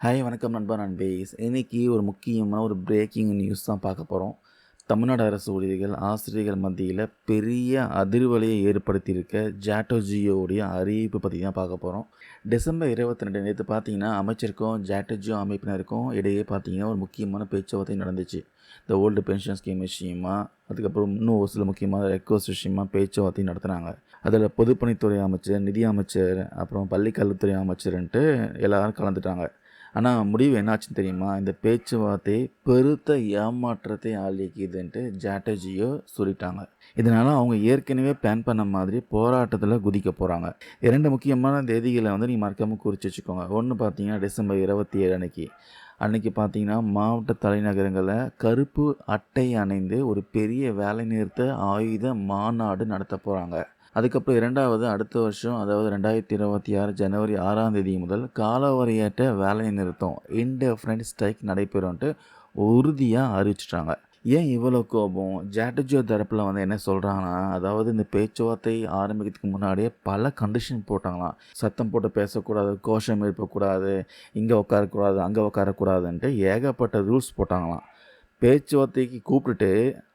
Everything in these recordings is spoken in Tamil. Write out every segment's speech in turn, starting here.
ஹாய் வணக்கம் நண்பா நண்பேஸ் இன்றைக்கி ஒரு முக்கியமான ஒரு பிரேக்கிங் நியூஸ் தான் பார்க்க போகிறோம் தமிழ்நாடு அரசு ஊழியர்கள் ஆசிரியர்கள் மத்தியில் பெரிய அதிர்வலையை ஏற்படுத்தியிருக்க ஜாட்டோஜியோடைய அறிவிப்பு பற்றி தான் பார்க்க போகிறோம் டிசம்பர் இருபத்தி ரெண்டு நேற்று பார்த்தீங்கன்னா அமைச்சருக்கும் ஜாட்டோஜியோ அமைப்பினருக்கும் இடையே பார்த்தீங்கன்னா ஒரு முக்கியமான பேச்சுவார்த்தை நடந்துச்சு. இந்த ஓல்டு பென்ஷன் ஸ்கீம் விஷயமா அதுக்கப்புறம் இன்னும் ஒரு சில முக்கியமான ரெக்வஸ்ட் விஷயமா பேச்சுவார்த்தை நடத்துனாங்க. அதில் பொதுப்பணித்துறை அமைச்சர் நிதி அமைச்சர் அப்புறம் பள்ளிக்கல்வித்துறை அமைச்சர்ன்ட்டு எல்லோரும் கலந்துட்டாங்க. ஆனால் முடிவு என்னாச்சுன்னு தெரியுமா? இந்த பேச்சுவார்த்தை பெருத்த ஏமாற்றத்தை ஆளிக்குதுன்ட்டு ஜாட்டர்ஜியோ சொல்லிட்டாங்க. இதனால் அவங்க ஏற்கனவே பிளான் பண்ண மாதிரி போராட்டத்தில் குதிக்க போகிறாங்க இரண்டு முக்கியமான தேதிகளை வந்து நீங்கள் மறக்காமல் குறித்து வச்சுக்கோங்க. ஒன்று பார்த்தீங்கன்னா டிசம்பர் இருபத்தி ஏழு அன்னைக்கு. அன்னைக்கு பார்த்தீங்கன்னா மாவட்ட தலைநகரங்களில் கருப்பு அட்டை அணைந்து ஒரு பெரிய வேலைநிறுத்த ஆயுத மாநாடு நடத்த போகிறாங்க அதுக்கப்புறம் இரண்டாவது அடுத்த வருஷம் அதாவது ரெண்டாயிரத்தி இருபத்தி ஆறு ஜனவரி ஆறாம் தேதி முதல் காலவரையற்ற வேலை நிறுத்தம். இன்டெஃபினைட் ஸ்ட்ரைக் நடைபெறும்ன்ட்டு உறுதியாக அறிவிச்சிட்டாங்க. ஏன் இவ்வளோ கோபம்? ஜாட்டஜியோ தரப்பில் வந்து என்ன சொல்கிறாங்கன்னா அதாவது இந்த பேச்சுவார்த்தை ஆரம்பிக்கிறதுக்கு முன்னாடியே பல கண்டிஷன் போட்டாங்களாம். சத்தம் போட்டு பேசக்கூடாது கோஷம் எழுப்பக்கூடாது இங்கே உட்காரக்கூடாது அங்கே உட்காரக்கூடாதுன்ட்டு ஏகப்பட்ட ரூல்ஸ் போட்டாங்களாம். பேச்சுவார்த்தைக்கு கூப்பிட்டுட்டு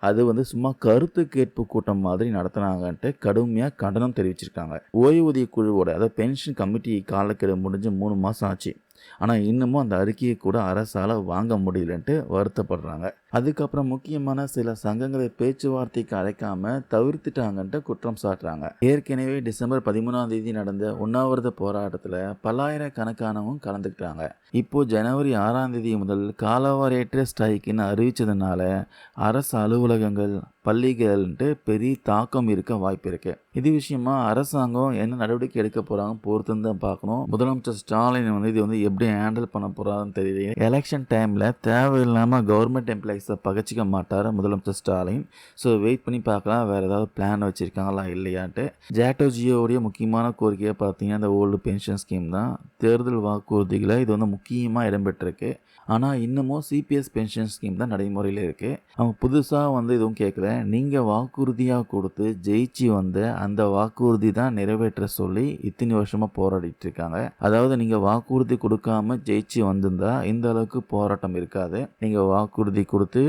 அது வந்து சும்மா கருத்து கேட்பு கூட்டம் மாதிரி நடத்தினாங்கன்ட்டு கடுமையாக கண்டனம் தெரிவிச்சிருக்காங்க. ஓய்வூதிய குழுவோட அதாவது பென்ஷன் கமிட்டி காலக்கெடு முடிஞ்சு மூணு மாதம் ஆச்சு. ஆனால் இன்னமும் அந்த அறிக்கையை கூட அரசால் வாங்க முடியலன்ட்டு வருத்தப்படுறாங்க. அதுக்கப்புறம் முக்கியமான சில சங்கங்களை பேச்சுவார்த்தைக்கு அழைக்காம தவிர்த்துட்டாங்கன்ட்டு குற்றம் சாட்டுறாங்க. ஏற்கனவே டிசம்பர் பதிமூணாம் தேதி நடந்த உண்ணாவிரத போராட்டத்தில் பல்லாயிரக்கணக்கானவும் கலந்துக்கிட்டாங்க. இப்போ ஜனவரி ஆறாம் தேதி முதல் காலவாரியற்ற ஸ்ட்ரைக்குன்னு அறிவித்ததுனால அரசு அலுவலகங்கள் பள்ளிகள்ன்ட்டு பெரிய தாக்கம் இருக்க வாய்ப்பு இருக்கு. இது விஷயமா அரசாங்கம் என்ன நடவடிக்கை எடுக்க போறாங்க பொறுத்துன்னு தான் பார்க்கணும். முதலமைச்சர் ஸ்டாலின் வந்து இது வந்து எப்படி ஹேண்டில் பண்ண போறாருன்னு தெரியல எலெக்ஷன் டைம்ல தேவையில்லாமல் கவர்மெண்ட் எம்ப்ளாயிஸை பகச்சிக்க மாட்டார் முதலமைச்சர் ஸ்டாலின். ஸோ வெயிட் பண்ணி பார்க்கலாம். வேறு ஏதாவது பிளான் வச்சுருக்காங்களா இல்லையான்ட்டு. ஜாட்டோ ஜியோவுடைய முக்கியமான கோரிக்கையை பார்த்தீங்கன்னா இந்த ஓல்டு பென்ஷன் ஸ்கீம் தான். தேர்தல் வாக்குறுதிகளை இது வந்து முக்கியமாக இடம்பெற்றிருக்கு. ஆனால் இன்னமும் சிபிஎஸ் பென்ஷன் ஸ்கீம் தான் நடைமுறையில் இருக்குது அவங்க புதுசாக வந்து எதுவும் கேட்கல. நீங்கள் வாக்குறுதியாக கொடுத்து ஜெயிச்சு வந்து அந்த வாக்குறுதி தான் நிறைவேற்ற சொல்லி இத்தனை வருஷமாக போராடிட்டு இருக்காங்க. அதாவது நீங்கள் வாக்குறுதி கொடுக்காம ஜெயிச்சு வந்திருந்தா இந்த அளவுக்கு போராட்டம் இருக்காது. நீங்கள் வாக்குறுதி கொடுத்து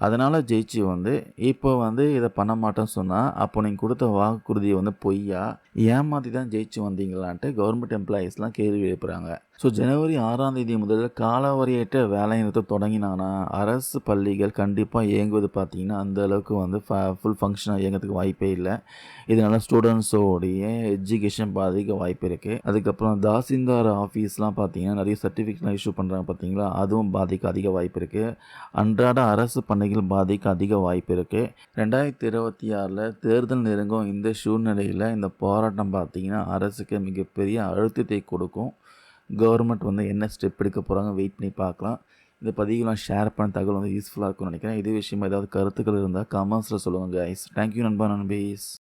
அதனால் ஜெயிச்சு வந்து இப்போ வந்து இதை பண்ண மாட்டேன்னு சொன்னால் அப்போ நீங்கள் கொடுத்த வாக்குறுதியை வந்து பொய்யா? ஏமாற்றி தான் ஜெயிச்சு வந்தீங்களான்ட்டு கவர்மெண்ட் எம்ப்ளாயீஸ்லாம் கேள்வி எழுப்புறாங்க. ஸோ ஜனவரி ஆறாம் தேதி முதல் காலவரையற்ற வேலை நிறுத்த தொடங்கினானா? அரசு பள்ளிகள் கண்டிப்பாக இயங்குவது பார்த்திங்கன்னா அந்த அளவுக்கு வந்து ஃபுல் ஃபங்க்ஷனாக இயங்கிறதுக்கு வாய்ப்பே இல்லை. இதனால் ஸ்டூடெண்ட்ஸோடைய எஜுகேஷன் பாதிக்க வாய்ப்பு இருக்குது அதுக்கப்புறம் தாசில்தார் ஆஃபீஸ்லாம் பார்த்தீங்கன்னா நிறைய சர்டிஃபிகேட்லாம் இஷ்யூ பண்ணுறாங்க பார்த்தீங்களா? அதுவும் பாதிக்க அதிக வாய்ப்பு இருக்குது அன்றாட அரசு பணிகள் பாதிக்க அதிக வாய்ப்பு இருக்குது ரெண்டாயிரத்தி இருபத்தி ஆறில் தேர்தல் நெருங்கும் இந்த சூழ்நிலையில் இந்த போராட்டம் பார்த்திங்கன்னா அரசுக்கு மிகப்பெரிய அழுத்தத்தை கொடுக்கும். கவர்மெண்ட் வந்து என்ன ஸ்டெப் எடுக்க போகிறாங்க வெயிட் பண்ணி பார்க்கலாம். இந்த பதிவுலாம் ஷேர் பண்ண தகவல் வந்து யூஸ்ஃபுல்லாக இருக்கும்னு நினைக்கிறேன். இதே விஷயமா ஏதாவது கருத்துக்கள் இருந்தால் கமெண்ட்ஸில் சொல்லுங்கள் கைஸ் தேங்க்யூ நண்பா நண்பீஸ்.